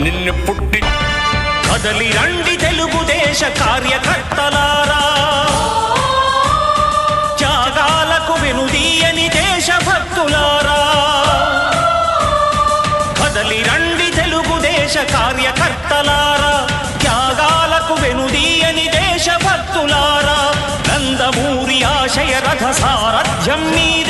నిన్ను పుట్టి కదలి రండి తెలుగుదేశ కార్యకర్తలారా. త్యాగాలకు వెనుదీయని దేశభక్తులారా. కదలి రండి తెలుగుదేశ కార్యకర్తలారా. త్యాగాలకు వెనుదీయని దేశభక్తులారా. నందమూరి ఆశయ రథ సారథ్యం మీద.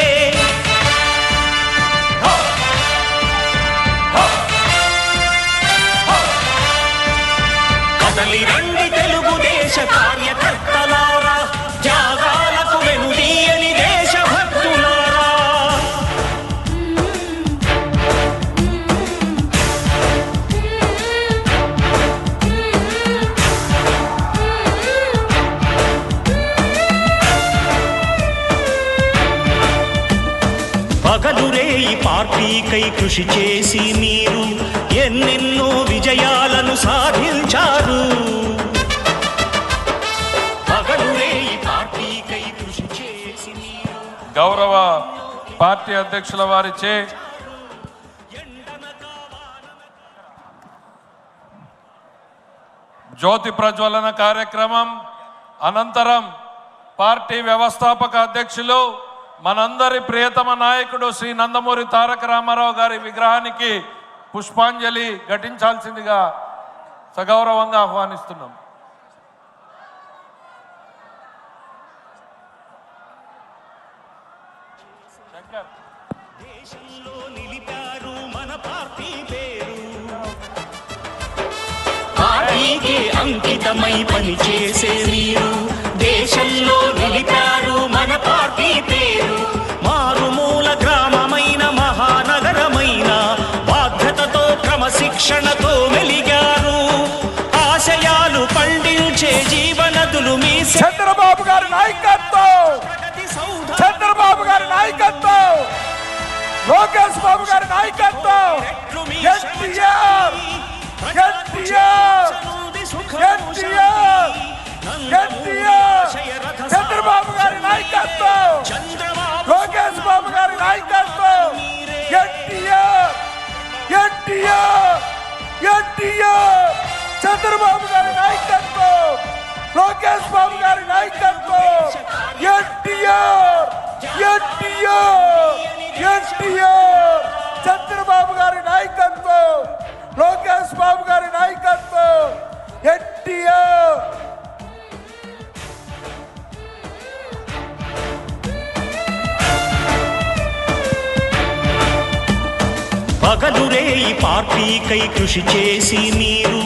పార్టీకై కృషి చేసి మీరు ఎన్నెన్నో విజయాలను సాధించారు. పార్టీకై కృషి చేసి గౌరవ పార్టీ అధ్యక్షుల వారిచే జ్యోతి ప్రజ్వలన కార్యక్రమం అనంతరం పార్టీ వ్యవస్థాపక అధ్యక్షులు మనందరి ప్రియతమ నాయకుడు శ్రీ నందమూరి తారక రామారావు గారి విగ్రహానికి పుష్పాంజలి ఘటించాల్సిందిగా సగౌరవంగా ఆహ్వానిస్తున్నాం. దేశంలో నిలిపారు మన పార్టీ పేరు. పార్టీకి అంకితమై పనిచేసే మీరు పండించే జీవనదులు మీ చంద్రబాబు గారి నాయకత్వం! చంద్రబాబు గారి నాయకత్వం! లోకేష్ బాబు గారి నాయకత్వం! ఎన్టీఆర్! ఎన్టీఆర్! ఎన్టీఆర్! ఎన్టీఆర్! చంద్రబాబు గారి నాయకత్వం! లోకేష్ బాబు గారి నాయకత్వం! ఎన్టీఆర్! ఎన్టీఆర్! ఎన్టీఆర్! చంద్రబాబు లోకేష్ బాబు గారి నాయకత్వం. ఎన్టీఆర్ ఎన్టీఆర్ ఎన్టీఆర్. చంద్రబాబు గారి నాయకత్వం లోకేష్ బాబు గారి నాయకత్వం. ఎన్టీఆర్. పగలురే ఈ పార్టీకై కృషి చేసి మీరు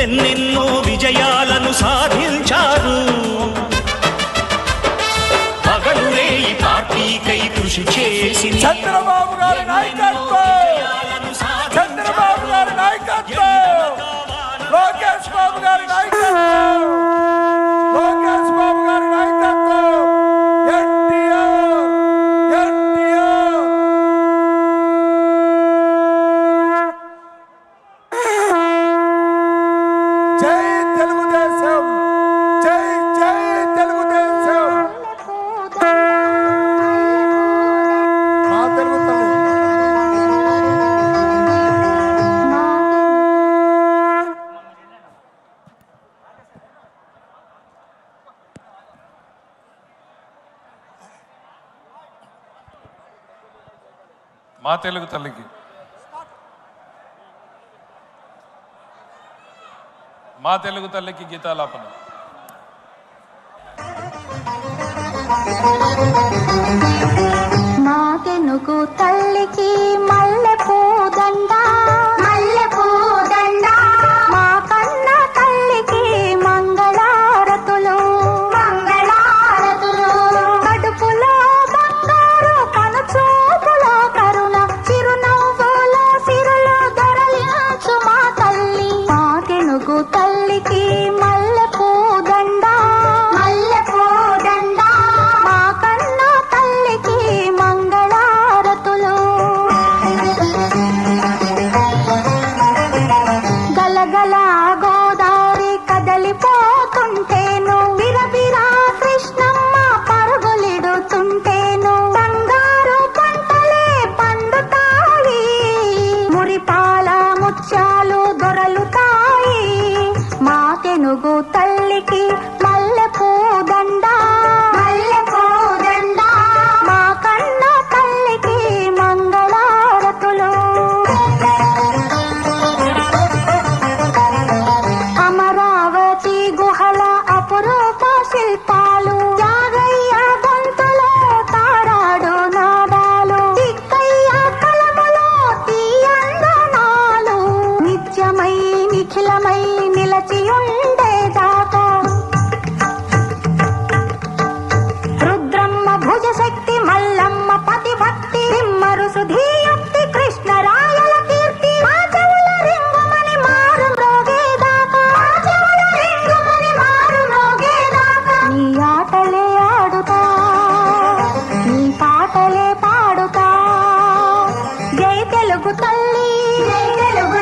ఎన్నెన్నో విజయాలను సాధించారు. చేసి చంద్రబాబు గారి నాయకత్వం మా తెలుగు తల్లికి. మా తెలుగు తల్లికి గీతాలాపన. తెలుగు తల్లి. తెలుగు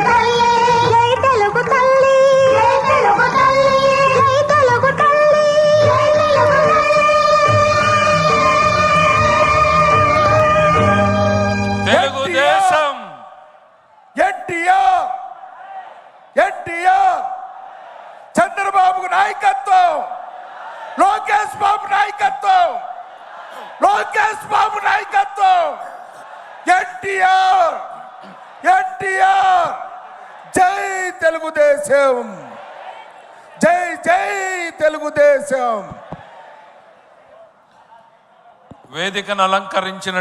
నాయకత్వం. లోకేష్ బాబు నాయకత్వం. లోకేష్ బాబు నాయకత్వం. ఎన్టీఆర్. తెలుగుదేశం. జై జై తెలుగుదేశం. వేదికను అలంకరించిన